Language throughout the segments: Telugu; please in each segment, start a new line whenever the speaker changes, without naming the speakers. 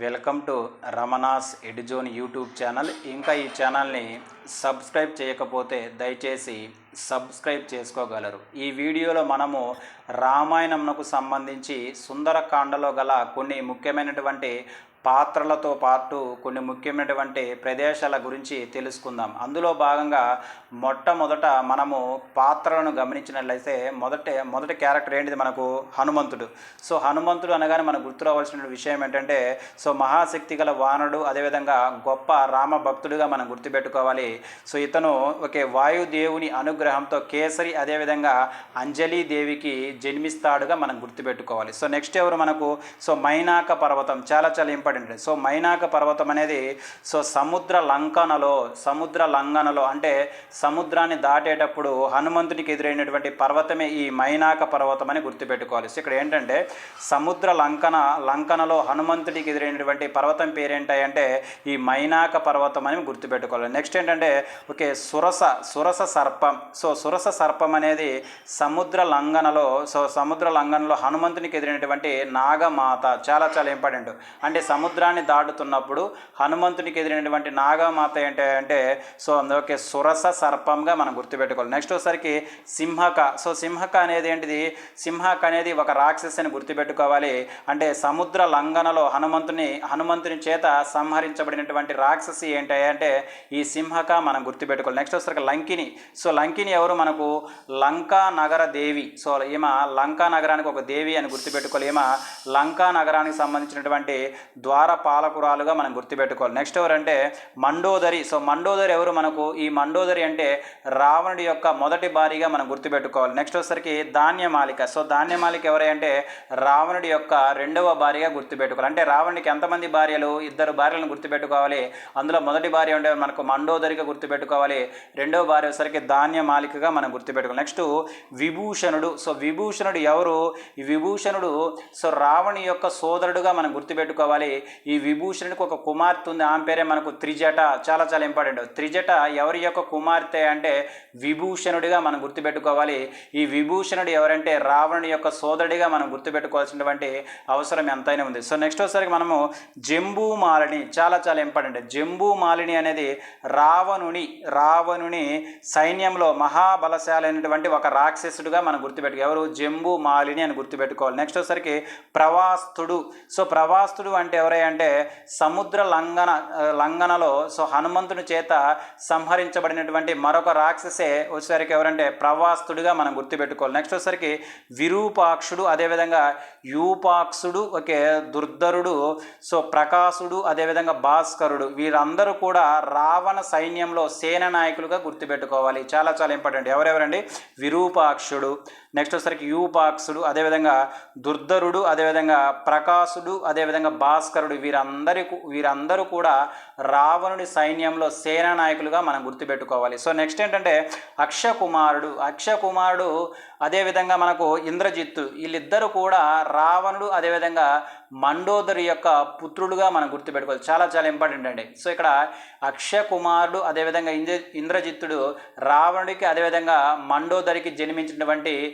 Welcome to Ramana's Edizone YouTube channel. ఇంకా ఈ ఛానల్ని సబ్స్క్రైబ్ చేయకపోతే దయచేసి సబ్స్క్రైబ్ చేసుకోగలరు. ఈ వీడియోలో మనము రామాయణంకు సంబంధించి సుందరకాండలో గల కొన్ని ముఖ్యమైనటువంటి పాత్రలతో పాటు కొన్ని ముఖ్యమైనటువంటి ప్రదేశాల గురించి తెలుసుకుందాం. అందులో భాగంగా మొట్టమొదట మనము పాత్రలను గమనించినట్లయితే మొదట మొదటి క్యారెక్టర్ ఏంటిది మనకు? హనుమంతుడు. సో హనుమంతుడు అనగానే మనకు గుర్తురావాల్సిన విషయం ఏంటంటే సో మహాశక్తి గల వానరుడు అదేవిధంగా గొప్ప రామ భక్తుడిగా మనం గుర్తుపెట్టుకోవాలి. సో ఇతను ఒకే వాయుదేవుని అనుగ్రహంతో కేసరి అదేవిధంగా అంజలి దేవికి జన్మిస్తాడుగా మనం గుర్తుపెట్టుకోవాలి. సో నెక్స్ట్ ఎవరు మనకు? సో మైనాక పర్వతం. చాలా చాలా ఇంపార్టెంట్ సో మైనాక పర్వతం అనేది సో సముద్ర లంకనలో సముద్ర లంఘనలో అంటే సముద్రాన్ని దాటేటప్పుడు హనుమంతుడికి ఎదురైనటువంటి పర్వతమే ఈ మైనాక పర్వతం అని గుర్తుపెట్టుకోవాలి. సో ఇక్కడ ఏంటంటే సముద్ర లంకన లంకనలో హనుమంతుడికి ఎదురైనటువంటి పర్వతం పేరేంటాయంటే ఈ మైనాక పర్వతం అని గుర్తుపెట్టుకోవాలి. నెక్స్ట్ ఏంటంటే ఓకే సురస సురస సర్పం. సో సురస సర్పం అనేది సముద్ర లంఘనలో సో సముద్ర లంఘనలో హనుమంతునికి ఎదురైనటువంటి నాగమాత. చాలా చాలా ఇంపార్టెంట్. అంటే సముద్రాన్ని దాటుతున్నప్పుడు హనుమంతునికి ఎదిరినటువంటి నాగమాత ఏంటి అంటే సో ఓకే సురస సర్పంగా మనం గుర్తుపెట్టుకోవాలి. నెక్స్ట్ వచ్చేసరికి సింహక. సో సింహక అనేది ఏంటిది? సింహక అనేది ఒక రాక్షసిని గుర్తుపెట్టుకోవాలి. అంటే సముద్ర లంఘనలో హనుమంతుని హనుమంతుని చేత సంహరించబడినటువంటి రాక్షసి ఏంటి అంటే ఈ సింహక మనం గుర్తుపెట్టుకోవాలి. నెక్స్ట్ వచ్చేసరికి లంకిని. సో లంకిని ఎవరు? మనకు లంకా నగర దేవి. సో ఈమె లంకా నగరానికి ఒక దేవి అని గుర్తుపెట్టుకోవాలి. ఈమె లంకా నగరానికి సంబంధించినటువంటి ద్వార పాలకురాలుగా మనం గుర్తుపెట్టుకోవాలి. నెక్స్ట్ ఎవరంటే మండోదరి. సో మండోదరి ఎవరు మనకు? ఈ మండోదరి అంటే రావణుడి యొక్క మొదటి భారీగా మనం గుర్తుపెట్టుకోవాలి. నెక్స్ట్ వచ్చేసరికి ధాన్యమాలిక సో ధాన్యమాలిక ఎవరై అంటే రావణుడి యొక్క రెండవ భార్యగా గుర్తుపెట్టుకోవాలి. అంటే రావణుడికి ఎంతమంది భార్యలు? ఇద్దరు భార్యలను గుర్తుపెట్టుకోవాలి. అందులో మొదటి భార్య ఉంటే మనకు మండోదరిగా గుర్తుపెట్టుకోవాలి. రెండవ భార్య వచ్చేసరికి ధాన్యమాలికగా మనం గుర్తుపెట్టుకోవాలి. నెక్స్ట్ విభూషణుడు. సో విభూషణుడు ఎవరు? ఈ విభూషణుడు సో రావణి యొక్క సోదరుడుగా మనం గుర్తుపెట్టుకోవాలి. ఈ విభూషణుడికి ఒక కుమార్తె ఉంది. ఆమె పేరే మనకు త్రిజట. చాలా చాలా ఇంపార్టెంట్. త్రిజట ఎవరి యొక్క కుమార్తె అంటే విభూషణుడిగా మనం గుర్తుపెట్టుకోవాలి. ఈ విభూషణుడు ఎవరంటే రావణుడి యొక్క సోదరుడిగా మనం గుర్తుపెట్టుకోవాల్సినటువంటి అవసరం ఎంతైనా ఉంది. సో నెక్స్ట్ వచ్చేసరికి మనము జంబూ మాలిని. చాలా చాలా ఇంపార్టెంట్. జంబూ మాలిని అనేది రావణుని రావణుని సైన్యంలో మహాబలశాలైనటువంటి ఒక రాక్షసుడుగా మనం గుర్తుపెట్టుకో ఎవరు? జంబూ మాలిని అని గుర్తుపెట్టుకోవాలి. నెక్స్ట్ వచ్చేసరికి ప్రవాస్తుడు. సో ప్రవాస్తుడు అంటే ఎవరు? అంటే సముద్ర లంఘన లంఘనలో సో హనుమంతుని చేత సంహరించబడినటువంటి మరొక రాక్షసే వచ్చేసరికి ఎవరంటే ప్రవాస్తుడిగా మనం గుర్తుపెట్టుకోవాలి. నెక్స్ట్ వచ్చేసరికి విరూపాక్షుడు అదేవిధంగా యూపాక్షుడు ఓకే దుర్ధరుడు సో ప్రకాశుడు అదేవిధంగా భాస్కరుడు. వీరందరూ కూడా రావణ సైన్యంలో సేన నాయకులుగా గుర్తుపెట్టుకోవాలి. చాలా చాలా ఇంపార్టెంట్. ఎవరెవరండి? విరూపాక్షుడు. నెక్స్ట్ వచ్చేసరికి యూపాక్షుడు అదేవిధంగా దుర్ధరుడు అదేవిధంగా ప్రకాశుడు అదేవిధంగా భాస్కరుడు. వీరందరి వీరందరూ కూడా రావణుడి సైన్యంలో సేనా నాయకులుగా మనం గుర్తుపెట్టుకోవాలి. సో నెక్స్ట్ ఏంటంటే అక్షకుమారుడు. అక్షకుమారుడు అదేవిధంగా మనకు ఇంద్రజిత్తు వీళ్ళిద్దరూ కూడా రావణుడు అదేవిధంగా మండోదరి యొక్క పుత్రుడుగా మనం గుర్తుపెట్టుకోవాలి. చాలా చాలా ఇంపార్టెంట్ అండి. సో ఇక్కడ అక్షకుమారుడు అదేవిధంగా ఇంద్ర ఇంద్రజిత్తుడు రావణుడికి అదేవిధంగా మండోదరికి జన్మించినటువంటి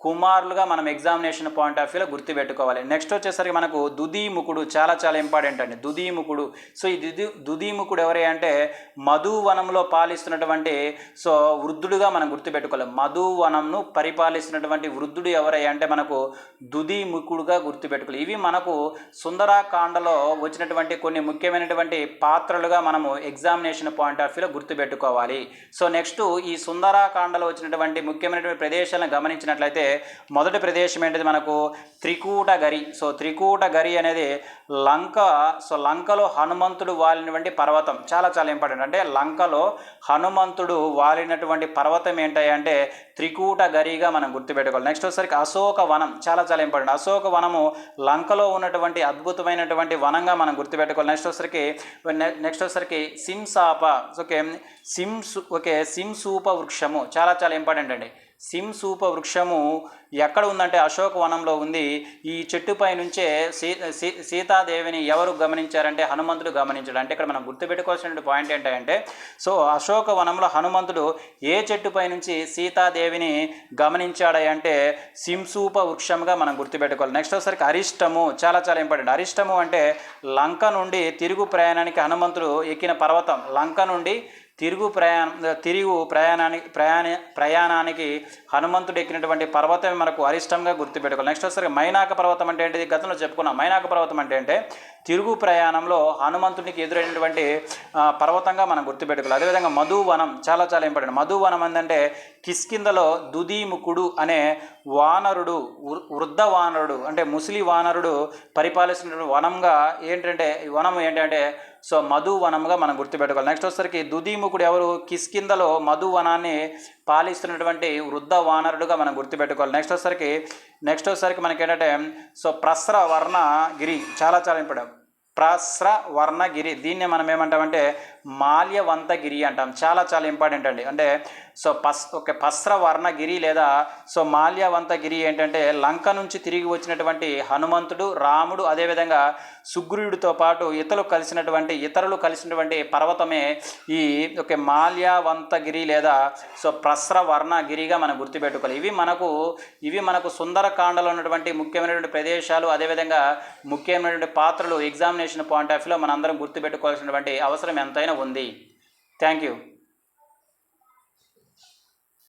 కుమారులుగా మనం ఎగ్జామినేషన్ పాయింట్ ఆఫ్ వ్యూలో గుర్తుపెట్టుకోవాలి. నెక్స్ట్ వచ్చేసరికి మనకు దుదీముఖుడు చాలా చాలా ఇంపార్టెంట్ అండి. దుదీముఖుడు సో ఈ దుది దుదీముఖుడు ఎవరే అంటే మధువనంలో పాలిస్తున్నటువంటి సో వృద్ధుడుగా మనం గుర్తుపెట్టుకోవాలి. మధువనంను పరిపాలిస్తున్నటువంటి వృద్ధుడు ఎవరై అంటే మనకు దుదీముఖుడుగా గుర్తుపెట్టుకోవాలి. ఇవి మనకు సుందరాకాండలో వచ్చినటువంటి కొన్ని ముఖ్యమైనటువంటి పాత్రలుగా మనము ఎగ్జామినేషన్ పాయింట్ ఆఫ్ వ్యూలో గుర్తుపెట్టుకోవాలి. సో నెక్స్ట్ ఈ సుందరాకాండలో వచ్చినటువంటి ముఖ్యమైనటువంటి ప్రదేశాలను గమనించినట్లయితే మొదటి ప్రదేశం ఏంటిది మనకు? త్రికూట గరి సో త్రికూట గరి అనేది లంక సో లంకలో హనుమంతుడు వాలినటువంటి పర్వతం. చాలా చాలా ఇంపార్టెంట్. అంటే లంకలో హనుమంతుడు వాలినటువంటి పర్వతం ఏంటంటే అంటే త్రికూట గరిగా మనం గుర్తుపెట్టుకోవాలి. నెక్స్ట్ వచ్చేసరికి అశోక వనం చాలా చాలా ఇంపార్టెంట్. అశోక వనము లంకలో ఉన్నటువంటి అద్భుతమైనటువంటి వనంగా మనం గుర్తుపెట్టుకోవాలి. నెక్స్ట్ వచ్చేసరికి నెక్స్ట్ వచ్చేసరికి సింసాప. ఓకే సిమ్స్ ఓకే సింసూప వృక్షము చాలా చాలా ఇంపార్టెంట్ అండి. సింసూప వృక్షము ఎక్కడ ఉందంటే అశోక వనంలో ఉంది. ఈ చెట్టుపై నుంచే సీ సీ- సీతాదేవిని ఎవరు గమనించారంటే హనుమంతుడు గమనించాడు. అంటే ఇక్కడ మనం గుర్తుపెట్టుకోవాల్సిన పాయింట్ ఏంటంటే సో అశోక వనంలో హనుమంతుడు ఏ చెట్టుపై నుంచి సీతాదేవిని గమనించాడు అంటే సింసూప వృక్షంగా మనం గుర్తుపెట్టుకోవాలి. నెక్స్ట్ ఒకసారికి అరిష్టము చాలా చాలా ఇంపార్టెంట్ అరిష్టము అంటే లంక నుండి తిరుగు ప్రయాణానికి హనుమంతుడు ఎక్కిన పర్వతం. లంక నుండి తిరుగు ప్రయాణం తిరుగు ప్రయాణానికి ప్రయాణ ప్రయాణానికి హనుమంతుడు ఎక్కినటువంటి పర్వతం మనకు అరిష్టంగా గుర్తుపెట్టుకోవాలి. నెక్స్ట్ వచ్చేసరికి మైనాక పర్వతం అంటే ఏంటిది? గతంలో చెప్పుకున్నాం. మైనాక పర్వతం అంటే అంటే తిరుగు ప్రయాణంలో హనుమంతుడికి ఎదురైనటువంటి పర్వతంగా మనం గుర్తుపెట్టుకోవాలి. అదేవిధంగా మధువనం చాలా చాలా ఇంపార్టెంట్. మధువనం ఏంటంటే కిష్కిందలో దుదీముఖుడు అనే వానరుడు వృ- వృద్ధ వానరుడు అంటే ముసలి వానరుడు పరిపాలిస్తున్న వనంగా ఏంటంటే వనం ఏంటంటే సో మధువనంగా మనం గుర్తుపెట్టుకోవాలి. నెక్స్ట్ వచ్చేసరికి దుదీముఖుడు ఎవరు? కిస్కిందలో మధువనాన్ని పాలిస్తున్నటువంటి వృద్ధ వానరుడుగా మనం గుర్తుపెట్టుకోవాలి. నెక్స్ట్ వచ్చేసరికి నెక్స్ట్ వచ్చేసరికి మనకి ఏంటంటే సో ప్రస్ర వర్ణ గిరి చాలా చాలా ఇంపార్టెంట్. ప్రస్ర వర్ణగిరి దీన్ని మనం ఏమంటామంటే మాల్యవంతగిరి అంటాం. చాలా చాలా ఇంపార్టెంట్ అండి. అంటే సో పస్ ఒక పస్ర వర్ణగిరి లేదా సో మాల్యవంతగిరి ఏంటంటే లంక నుంచి తిరిగి వచ్చినటువంటి హనుమంతుడు రాముడు అదేవిధంగా సుగ్రీవుడితో పాటు ఇతరులు కలిసినటువంటి ఇతరులు కలిసినటువంటి పర్వతమే ఈ ఒక మాల్యవంతగిరి లేదా సో ప్రస్ర వర్ణగిరిగా మనం గుర్తుపెట్టుకోవాలి. ఇవి మనకు ఇవి మనకు సుందరకాండలో ఉన్నటువంటి ముఖ్యమైనటువంటి ప్రదేశాలు అదేవిధంగా ముఖ్యమైనటువంటి పాత్రలు ఎగ్జామినేషన్ పాయింట్ ఆఫ్ వ్యూలో మనందరం గుర్తుపెట్టుకోవాల్సినటువంటి అవసరం ఎంతైనా ఉంది. Thank you.